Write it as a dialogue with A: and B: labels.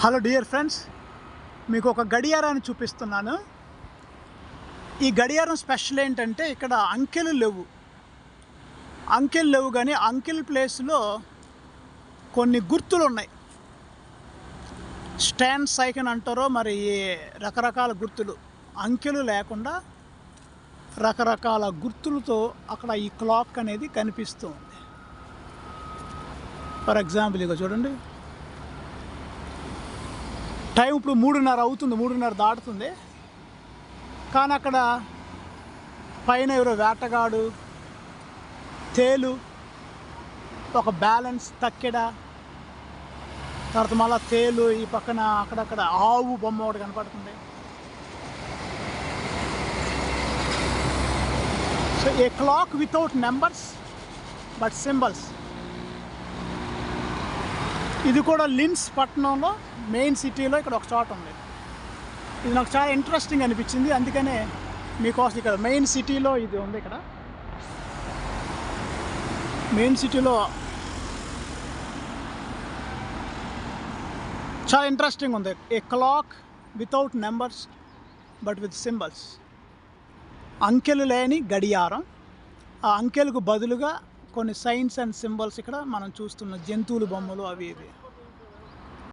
A: Hello dear friends మీకు ఒక గడియారాన్ని చూపిస్తున్నాను. ఈ గడియారం స్పెషల్ ఏంటంటే ఇక్కడ అంకెలు లేవు. అంకెలు లేవు కానీ అంకెల్ ప్లేస్లో కొన్ని గుర్తులు ఉన్నాయి. స్టాండ్ సైకన్ అంటారో మరి రకరకాల గుర్తులు. అంకెలు లేకుండా రకరకాల గుర్తులతో అక్కడ ఈ క్లాక్ అనేది కనిపిస్తూ ఉంది. ఫర్ ఎగ్జాంపుల్ ఇక చూడండి. టైం ఇప్పుడు మూడున్నర అవుతుంది మూడున్నర దాటుతుంది. కానీ అక్కడ పైన ఎవరో వేటగాడు తేలు ఒక బ్యాలెన్స్ తక్కెడ తర్వాత మళ్ళీ తేలు ఈ పక్కన అక్కడక్కడ ఆవు బొమ్మ ఒకటి కనపడుతుంది. So a clock without numbers but symbols ఇది కూడా లిన్స్ పట్టణంలో మెయిన్ సిటీలో ఇక్కడ ఒక చోట ఉంది. ఇది నాకు చాలా ఇంట్రెస్టింగ్ అనిపించింది. అందుకనే మీకోసం ఇక్కడ మెయిన్ సిటీలో ఇది ఉంది ఇక్కడ. మెయిన్ సిటీలో చాలా ఇంట్రెస్టింగ్ ఉంది. A clock without numbers but with symbols అంకెలు లేని గడియారం. ఆ అంకెలకు బదులుగా కొన్ని సైన్స్ అండ్ సింబల్స్ ఇక్కడ మనం చూస్తున్న జంతువుల బొమ్మలు అవి ఇవి.